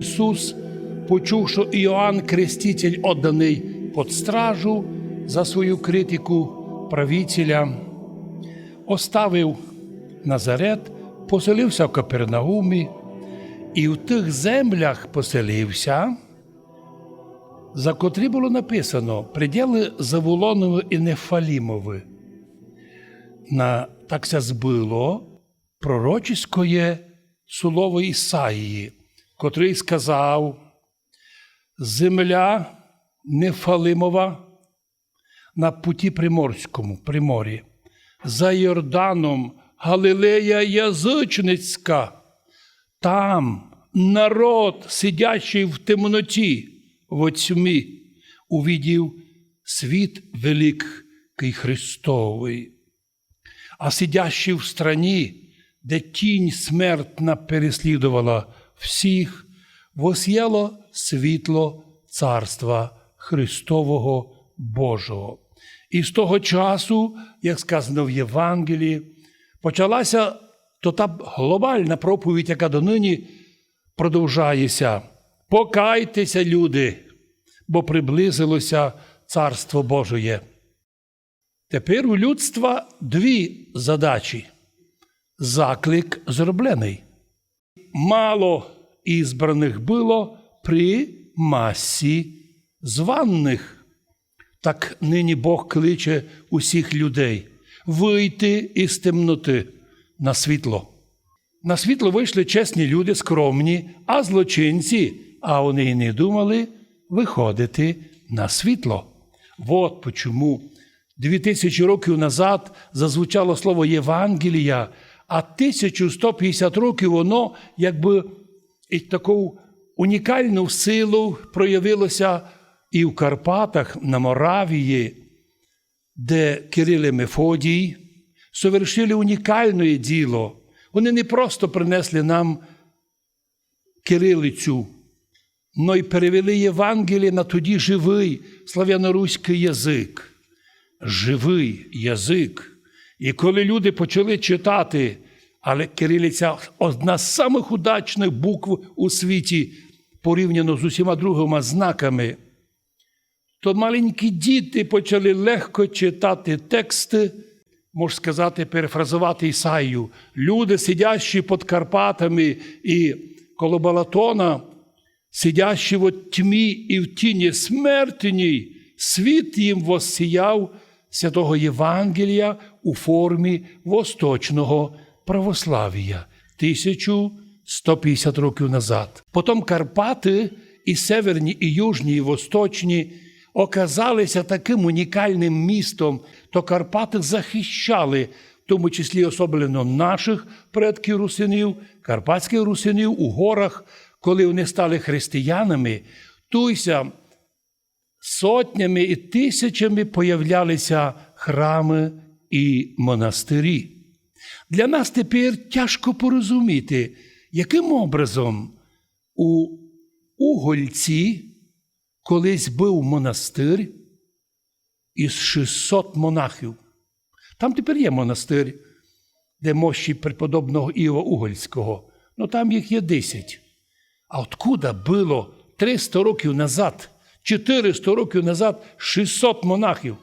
Ісус, почув, що Іоанн Креститель отданий під стражу за свою критику правителя, оставив Назарет, поселився в Капернаумі і в тих землях поселився, за котрі було написано приділи Заволонове і Нефалімове. На так се збило пророчиськоє слово Ісаїї, котрий сказав: Земля Нефалимова на путі Приморському, Приморі, за Йорданом Галилея Язичницька, там народ, сидячий в темноті, в тьмі, увидів світ великий Христовий, а сидящий в страні, де тінь смертна переслідувала всіх, вос'яло світло Царства Христового Божого. І з того часу, як сказано в Євангелії, почалася то та глобальна проповідь, яка донині продовжається. Покайтеся, люди, бо приблизилося Царство Божоє. Тепер у людства дві задачі. Заклик зроблений. Мало ізбраних було при масі званих. Так нині Бог кличе усіх людей вийти із темноти на світло. На світло вийшли чесні люди, скромні, а злочинці, а вони й не думали виходити на світло. От почому дві тисячі років назад зазвучало слово Євангелія, а 1150 років воно якби і таку унікальну силу проявилося і в Карпатах, на Моравії, де Кирил і Мефодій совершили унікальне діло. Вони не просто принесли нам кирилицю, но й перевели Євангеліє на тоді живий слав'яноруський язик. Живий язик. І коли люди почали читати, але кирилиця одна з самих удачних букв у світі, порівняно з усіма другими знаками, то маленькі діти почали легко читати тексти, можна сказати, перефразувати Ісаїю. Люди, сидящі під Карпатами і коло Балатона, сидящі в тьмі і в тіні смертній, світ їм воссіяв святого Євангелія у формі восточного православ'я 1150 років назад. Потім Карпати, і северні, і южні, і восточні оказалися таким унікальним містом, то Карпати захищали, в тому числі особливо наших предків русинів, карпатських русинів у горах, коли вони стали християнами, туйся сотнями і тисячами появлялися храми і монастирі. Для нас тепер тяжко порозуміти, яким образом у Угольці колись був монастир із 600 монахів. Там тепер є монастир, де мощі преподобного Іова Угольського. Ну там їх є 10. А откуда було 300 років назад, 400 років назад 600 монахів?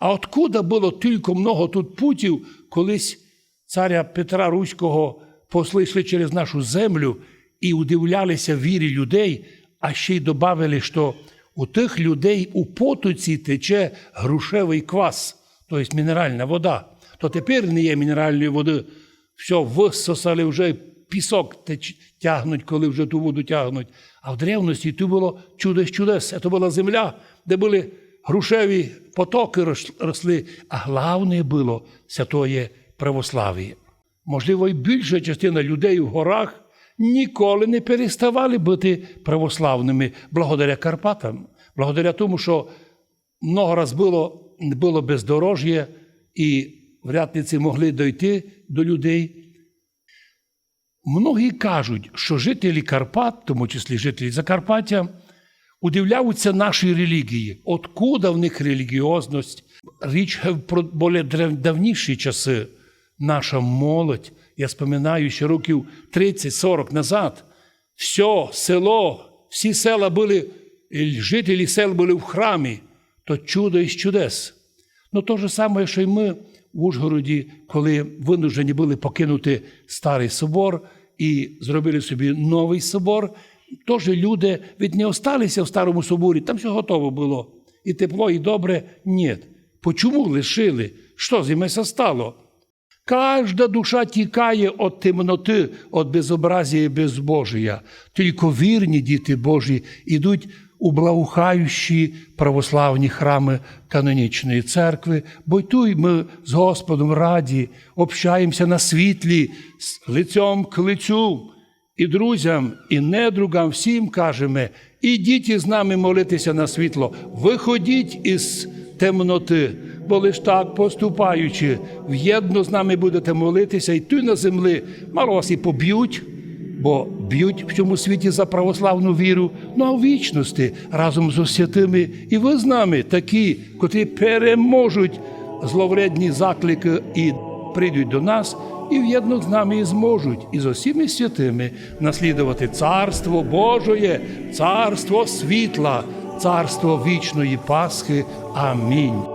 А откуда було тільки много тут путів, колись царя Петра Руського посли йшли через нашу землю і удивлялися вірі людей, а ще й додали, що у тих людей у потоці тече грушевий квас, тобто мінеральна вода. То тепер не є мінеральної води, все висосали вже пісок тягнуть, коли вже ту воду тягнуть. А в древності тут було чудес чудес. Це була земля, де були грушеві потоки росли, а головне було святоє православ'я. Можливо, і більша частина людей у горах ніколи не переставали бути православними благодаря Карпатам, благодаря тому, що много раз було, було бездорожжя, і врядниці могли дойти до людей. Многі кажуть, що жителі Карпат, в тому числі жителі Закарпаття, удивляються нашій релігії. Откуда в них релігіозність? Річ про більш давніші часи. Наша молодь, я споминаю, що років 30-40 назад все село, всі села були, жителі сел були в храмі, то чудо із чудес. Ну, то ж саме, що й ми в Ужгороді, коли винуждені були покинути старий собор і зробили собі новий собор, теж люди від не осталися в старому соборі, там все готово було. І тепло, і добре. Ні. Почому лишили? Що з ними стало? Кожна душа тікає від темноти, від безобразія і безбожія. Тільки вірні діти Божі йдуть у благоухаючі православні храми канонічної церкви, бо й тут ми з Господом раді, общаємося на світлі, з лицем к лицю. І друзям, і недругам. Всім кажемо, ідіть із нами молитися на світло, виходіть із темноти, бо лиш так поступаючи, в'єдно з нами будете молитися, і тут на землі вас і поб'ють, бо б'ють в цьому світі за православну віру, ну а в вічності разом з святими, і ви з нами такі, котрі переможуть зловредні заклики і прийдуть до нас і в'єдно з нами і зможуть і з усіми святими наслідувати Царство Божоє, Царство світла, Царство вічної Пасхи. Амінь.